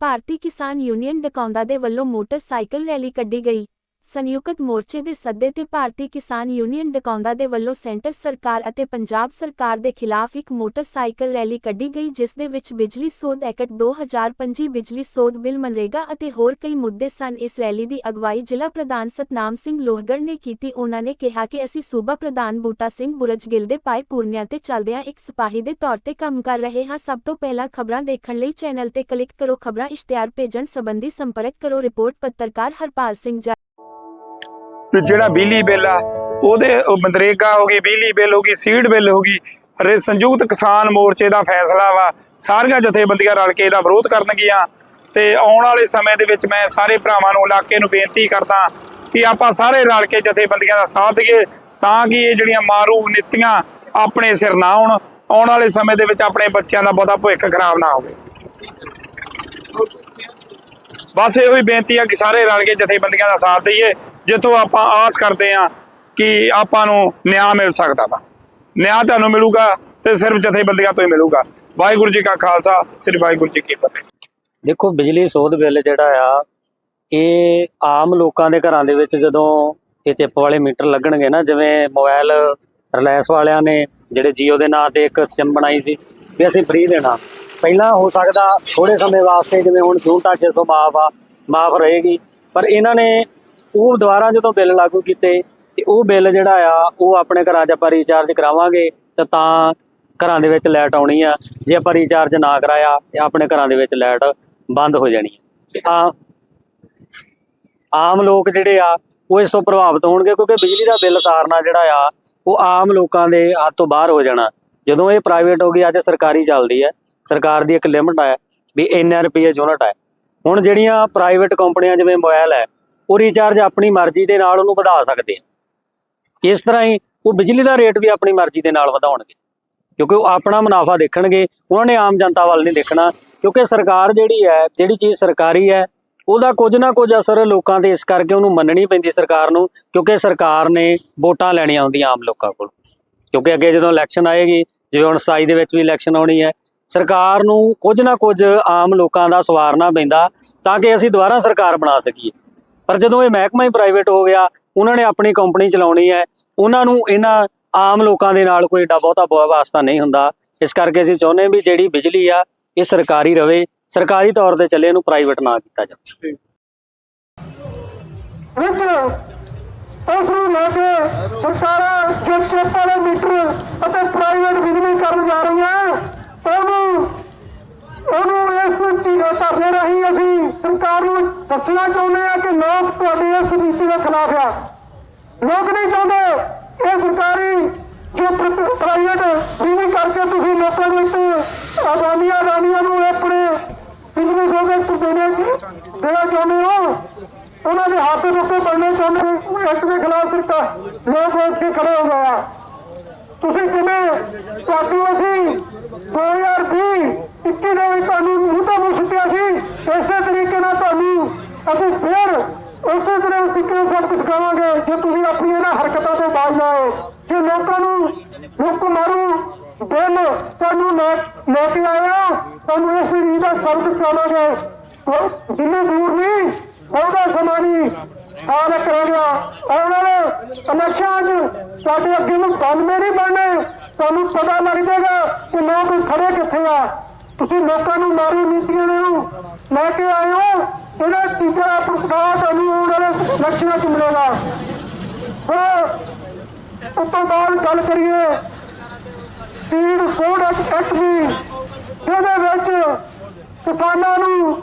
ਭਾਰਤੀ ਕਿਸਾਨ ਯੂਨੀਅਨ ਡਕੌਂਦਾ ਦੇ ਵੱਲੋਂ ਮੋਟਰਸਾਈਕਲ ਰੈਲੀ ਕੱਢੀ ਗਈ। ਸੰਯੁਕਤ ਮੋਰਚੇ ਦੇ ਸੱਦੇ ਤੇ ਭਾਰਤੀ ਕਿਸਾਨ ਯੂਨੀਅਨ ਡਕੌਂਦਾ ਦੇ ਵੱਲੋਂ ਸੈਂਟਰ ਸਰਕਾਰ ਅਤੇ ਪੰਜਾਬ ਸਰਕਾਰ ਦੇ ਖਿਲਾਫ ਇੱਕ ਮੋਟਰਸਾਈਕਲ ਰੈਲੀ ਕੱਢੀ ਗਈ, ਜਿਸ ਦੇ ਵਿੱਚ ਬਿਜਲੀ ਸੋਧ ਐਕਟ 2025 ਬਿਜਲੀ ਸੋਧ ਬਿੱਲ ਮਨਰੇਗਾ ਅਤੇ ਹੋਰ ਕਈ ਮੁੱਦੇ ਸਨ। ਇਸ ਰੈਲੀ ਦੀ ਅਗਵਾਈ ਜ਼ਿਲ੍ਹਾ ਪ੍ਰਧਾਨ ਸਤਨਾਮ ਸਿੰਘ ਲੋਹਗੜ ਨੇ ਕੀਤੀ। ਉਹਨਾਂ ਨੇ ਕਿਹਾ ਕਿ ਅਸੀਂ ਸੂਬਾ ਪ੍ਰਧਾਨ ਬੂਟਾ ਸਿੰਘ ਬੁਰਜਗਿੱਲ ਦੇ ਪਾਏ ਪੂਰਨਿਆਂ ਤੇ ਚੱਲਦਿਆਂ ਇੱਕ ਸਿਪਾਹੀ ਦੇ ਤੌਰ ਤੇ ਕੰਮ ਕਰ ਰਹੇ ਹਾਂ। ਸਭ ਤੋਂ ਪਹਿਲਾਂ ਖਬਰਾਂ ਦੇਖਣ ਲਈ ਚੈਨਲ ਤੇ ਕਲਿੱਕ ਕਰੋ। ਖਬਰਾਂ ਇਸ਼ਤਿਹਾਰ ਭੇਜਣ ਸੰਬੰਧੀ ਸੰਪਰਕ ਕਰੋ। ਰਿਪੋਰਟ ਪੱਤਰਕਾਰ ਹਰਪਾਲ ਸਿੰਘ ਜੱਟ ਤੇ ਜਿਹੜਾ ਬਿਜਲੀ ਬਿੱਲ ਆ, ਉਹਦੇ ਮਨਰੇਗਾ ਹੋ ਗਈ, ਬਿਜਲੀ ਬਿੱਲ ਹੋ ਗਈ, ਸੀਡ ਬਿੱਲ ਹੋ ਗਈ ਰੇ ਸੰਯੁਕਤ ਕਿਸਾਨ ਮੋਰਚੇ ਦਾ ਫੈਸਲਾ ਵਾ, ਸਾਰੀਆਂ ਜਥੇਬੰਦੀਆਂ ਰਲ ਕੇ ਇਹਦਾ ਵਿਰੋਧ ਕਰਨਗੀਆਂ। ਤੇ ਆਉਣ ਵਾਲੇ ਸਮੇਂ ਦੇ ਵਿੱਚ ਮੈਂ ਸਾਰੇ ਭਰਾਵਾਂ ਨੂੰ, ਇਲਾਕੇ ਨੂੰ ਬੇਨਤੀ ਕਰਦਾ ਕਿ ਆਪਾਂ ਸਾਰੇ ਰਲ ਕੇ ਜਥੇਬੰਦੀਆਂ ਦਾ ਸਾਥ ਦਈਏ, ਤਾਂ ਕਿ ਇਹ ਜਿਹੜੀਆਂ ਮਾਰੂ ਨੀਤੀਆਂ ਆਪਣੇ ਸਿਰ ਨਾ ਆਉਣ ਆਉਣ ਵਾਲੇ ਸਮੇਂ ਦੇ ਵਿੱਚ ਆਪਣੇ ਬੱਚਿਆਂ ਦਾ ਬਹੁਤਾ ਭਵਿੱਖ ਖਰਾਬ ਨਾ ਹੋਵੇ। ਬਸ ਇਹੋ ਹੀ ਬੇਨਤੀ ਆ ਕਿ ਸਾਰੇ ਰਲ ਕੇ ਜਥੇਬੰਦੀਆਂ ਦਾ ਸਾਥ ਦਈਏ ਜਿੱਥੋਂ ਆਪਾਂ ਆਸ ਕਰਦੇ ਆ ਕਿ ਆਪਾਂ ਨੂੰ ਨਿਆਂ ਮਿਲ ਸਕਦਾ ਵਾ ਨਿਆਂ ਤੁਹਾਨੂੰ ਮਿਲੂਗਾ ਤੇ ਸਿਰਫ ਜਥੇਬੰਦੀਆਂ ਤੋਂ ਹੀ ਮਿਲੂਗਾ। ਵਾਹਿਗੁਰੂ ਜੀ ਕਾ ਖਾਲਸਾ, ਸ੍ਰੀ ਵਾਹਿਗੁਰੂ ਜੀ ਕੀ ਫਤਿਹ। ਦੇਖੋ, ਬਿਜਲੀ ਸੋਧ ਬਿੱਲ ਜਿਹੜਾ ਆ, ਇਹ ਆਮ ਲੋਕਾਂ ਦੇ ਘਰਾਂ ਦੇ ਵਿੱਚ ਜਦੋਂ ਇਹ ਚਿੱਪ ਵਾਲੇ ਮੀਟਰ ਲੱਗਣਗੇ ਨਾ, ਜਿਵੇਂ ਮੋਬਾਈਲ ਰਿਲਾਇੰਸ ਵਾਲਿਆਂ ਨੇ, ਜਿਹੜੇ Jio ਦੇ ਨਾਂ ਤੇ ਇੱਕ ਸਿਮ ਬਣਾਈ ਸੀ, ਵੀ ਅਸੀਂ ਫ੍ਰੀ ਦੇਣਾ। ਪਹਿਲਾਂ ਹੋ ਸਕਦਾ ਥੋੜੇ ਸਮੇਂ ਵਾਸਤੇ, ਜਿਵੇਂ ਹੁਣ ਜੂਨ ਤੱਕ 600 ਮਾਫ ਆ, ਮਾਫ ਰਹੇਗੀ, ਪਰ ਇਹਨਾਂ ਨੇ ਉਹ ਦੁਬਾਰਾ ਜਦੋਂ ਬਿੱਲ ਲਾਗੂ ਕੀਤੇ ਤੇ ਉਹ ਬਿੱਲ ਜਿਹੜਾ ਆ, ਉਹ ਆਪਣੇ ਘਰਾਂ 'ਚ ਆਪਾਂ ਰੀਚਾਰਜ ਕਰਾਵਾਂਗੇ, ਤੇ ਤਾਂ ਘਰਾਂ ਦੇ ਵਿੱਚ ਲਾਈਟ ਆਉਣੀ ਆ। ਜੇ ਆਪਾਂ ਰੀਚਾਰਜ ਨਾ ਕਰਾਇਆ, ਤੇ ਆਪਣੇ ਘਰਾਂ ਦੇ ਵਿੱਚ ਲਾਈਟ ਬੰਦ ਹੋ ਜਾਣੀ ਹੈ ਆ ਆਮ ਲੋਕ ਜਿਹੜੇ ਆ, ਉਹ ਇਸ ਤੋਂ ਪ੍ਰਭਾਵਿਤ ਹੋਣਗੇ ਕਿਉਂਕਿ ਬਿਜਲੀ ਦਾ ਬਿੱਲ ਤਾਰਨਾ ਜਿਹੜਾ ਆ, ਉਹ ਆਮ ਲੋਕਾਂ ਦੇ ਹੱਥ ਤੋਂ ਬਾਹਰ ਹੋ ਜਾਣਾ। ਜਦੋਂ ਇਹ ਪ੍ਰਾਈਵੇਟ ਹੋ ਗਈ, ਅੱਜ ਸਰਕਾਰੀ ਚੱਲਦੀ ਹੈ ਸਰਕਾਰ ਦੀ ਇੱਕ ਲਿਮਟ ਹੈ ਵੀ ਇੰਨੇ ਰੁਪਏ ਯੂਨਿਟ ਹੈ ਹੁਣ ਜਿਹੜੀਆਂ ਪ੍ਰਾਈਵੇਟ ਕੰਪਨੀਆਂ ਜਿਵੇਂ ਮੋਬਾਈਲ ਹੈ ਉਹ ਰੀਚਾਰਜ ਆਪਣੀ ਮਰਜ਼ੀ ਦੇ ਨਾਲ ਉਹਨੂੰ ਵਧਾ ਸਕਦੇ ਆ। ਇਸ ਤਰ੍ਹਾਂ ਹੀ ਉਹ ਬਿਜਲੀ ਦਾ ਰੇਟ ਵੀ ਆਪਣੀ ਮਰਜ਼ੀ ਦੇ ਨਾਲ ਵਧਾਉਣਗੇ। ਕਿਉਂਕਿ ਉਹ ਆਪਣਾ ਮੁਨਾਫਾ ਦੇਖਣਗੇ, ਉਹਨਾਂ ਨੇ ਆਮ ਜਨਤਾ ਵੱਲ ਨਹੀਂ ਦੇਖਣਾ। ਕਿਉਂਕਿ ਸਰਕਾਰ ਜਿਹੜੀ ਹੈ, ਜਿਹੜੀ ਚੀਜ਼ ਸਰਕਾਰੀ ਹੈ, ਉਹਦਾ ਕੁਝ ਨਾ ਕੁਝ ਅਸਰ ਲੋਕਾਂ ਤੇ ਇਸ ਕਰਕੇ ਉਹਨੂੰ ਮੰਨਣੀ ਪੈਂਦੀ ਸਰਕਾਰ ਨੂੰ, ਕਿਉਂਕਿ ਸਰਕਾਰ ਨੇ ਵੋਟਾਂ ਲੈਣੀਆਂ ਹੁੰਦੀਆਂ ਆਮ ਲੋਕਾਂ ਕੋਲ। ਕਿਉਂਕਿ ਅੱਗੇ ਜਦੋਂ ਇਲੈਕਸ਼ਨ ਆਏਗੀ, ਜਿਵੇਂ ਹੁਣ 27 ਦੇ ਵਿੱਚ ਵੀ ਇਲੈਕਸ਼ਨ ਆਉਣੀ ਹੈ, ਸਰਕਾਰ ਨੂੰ ਕੁਝ ਨਾ ਕੁਝ ਆਮ ਲੋਕਾਂ ਦਾ ਸਵਾਰਨਾ ਪੈਂਦਾ ਤਾਂ ਕਿ ਅਸੀਂ ਦੁਬਾਰਾ ਸਰਕਾਰ ਬਣਾ ਸਕੀਏ। ਪਰ ਜਦੋਂ ਇਹ ਮਹਿਕਮਾ ਹੀ ਪ੍ਰਾਈਵੇਟ ਹੋ ਗਿਆ, ਉਹਨਾਂ ਨੇ ਆਪਣੀ ਕੰਪਨੀ ਚਲਾਉਣੀ ਹੈ, ਉਹਨਾਂ ਨੂੰ ਇਹਨਾਂ ਆਮ ਲੋਕਾਂ ਦੇ ਨਾਲ ਕੋਈ ਏਡਾ ਬਹੁਤਾ ਵਾਸਤਾ ਨਹੀਂ ਹੁੰਦਾ। ਇਸ ਕਰਕੇ ਅਸੀਂ ਚਾਹੁੰਦੇ ਵੀ ਜਿਹੜੀ ਬਿਜਲੀ ਆ, ਇਹ ਸਰਕਾਰੀ ਰਵੇ, ਸਰਕਾਰੀ ਤੌਰ ਤੇ ਚੱਲੇ, ਇਹਨੂੰ ਪ੍ਰਾਈਵੇਟ ਨਾ ਕੀਤਾ ਜਾਵੇ। ਵਿੱਚ ਉਸ ਨੂੰ ਲੈ ਕੇ ਸਰਕਾਰਾਂ ਜੋ ਸ਼ਿਪ ਵਾਲੇ ਮੀਟਰ ਅਤੇ ਪ੍ਰਾਈਵੇਟ ਬਿਜਲੀ ਕਰਨ ਜਾ ਰਹੀਆਂ, ਉਹਨੂੰ ਉਹਨੂੰ ਇਸ ਚੀਜ਼ ਧਰਨੇ ਰਾਹੀਂ ਅਸੀਂ ਸਰਕਾਰ ਨੂੰ ਦੱਸਣਾ ਚਾਹੁੰਦੇ ਆ ਕਿ ਲੋਕ ਤੁਹਾਡੀ ਇਸ ਨੀਤੀ ਦੇ ਖਿਲਾਫ ਆ। ਲੋਕ ਨਹੀਂ ਚਾਹੁੰਦੇ ਇਹ ਸਰਕਾਰੀ ਜੋ ਪ੍ਰਾਈਵੇਟ ਬਿਜਲੀ ਕਰਕੇ ਤੁਸੀਂ ਲੋਕਾਂ ਦੇ ਆਜ਼ਾਦੀਆਂ ਰਾਣੀਆਂ ਨੂੰ ਆਪਣੇ ਬਿਜਲੀ ਸੋਗੇ ਦੇਣੇ ਦੇਣਾ ਚਾਹੁੰਦੇ ਹੋ? ਉਹਨਾਂ ਦੇ ਹੱਥ ਰੁਕੇ ਬਣਨੇ ਚਾਹੁੰਦੇ ਹੋ? ਇਸ ਦੇ ਖਿਲਾਫ ਸਰਕਾਰ ਲੋਕ ਉੱਠ ਕੇ ਖੜੇ ਹੋ ਗਏ ਤੁਸੀਂ ਕਿਵੇਂ ਤੁਹਾਨੂੰ ਅਸੀਂ? 2020 21 ਦੇ ਵਿੱਚ ਤੁਹਾਨੂੰ ਮੂੰਹ ਤੋਂ ਮੂੰਹ ਸੁੱਟਿਆ ਸੀ ਇਸੇ ਤਰੀਕੇ ਨਾਲ ਤੁਹਾਨੂੰ ਅਸੀਂ ਫਿਰ ਉਸੇ ਤਰ੍ਹਾਂ ਸਿੱਖੇ ਸਬਕ ਸਿਖਾਵਾਂਗੇ ਜੇ ਤੁਸੀਂ ਆਪਣੀ ਇਹਨਾਂ ਹਰਕਤਾਂ ਤੋਂ ਬਾਜ਼ ਲਾਓ। ਜੇ ਲੋਕਾਂ ਨੂੰ ਲੁੱਕ ਮਾਰੂ ਬਿੱਲ ਤੁਹਾਨੂੰ ਲੈ ਕੇ ਆਇਆ, ਤੁਹਾਨੂੰ ਇਸ ਚੀਜ਼ ਦਾ ਸਬਕ ਸਿਖਾਵਾਂਗੇ। ਉਹ ਜਿੰਨੇ ਦੂਰ ਨਹੀਂ ਬਹੁਤਾ ਸਮਾਂ ਨਹੀਂ। ਸਾਲ ਇੱਕ ਰਹਿ ਗਿਆ। ਆਉਣ ਵਾਲੇ ਇਲੈਕਸ਼ਨਾਂ 'ਚ ਸਾਡੇ ਅੱਗੇ ਨੂੰ ਬੰਦਮੇ ਨਹੀਂ ਬਣਨੇ। ਤੁਹਾਨੂੰ ਪਤਾ ਲੱਗ ਜਾਏਗਾ ਕਿ ਲੋਕ ਖੜੇ ਕਿੱਥੇ ਆ। ਤੁਸੀਂ ਲੋਕਾਂ ਨੂੰ ਮਾਰੀ ਨੀਤੀਆਂ ਨੂੰ ਲੈ ਕੇ ਆਏ ਹੋ। ਇਹਨਾਂ ਚੀਜ਼ਾਂ ਦਾ ਪ੍ਰਸਤਾਵ ਤੁਹਾਨੂੰ ਆਉਣ ਵਾਲੇ ਇਲੈਕਸ਼ਨਾਂ 'ਚ ਮਿਲੇਗਾ। ਫਿਰ ਉਸ ਤੋਂ ਬਾਅਦ ਗੱਲ ਕਰੀਏ ਸੀਡ ਸੋਡ ਐਕਟ ਦੀ। ਇਹਦੇ ਵਿੱਚ ਕਿਸਾਨਾਂ ਨੂੰ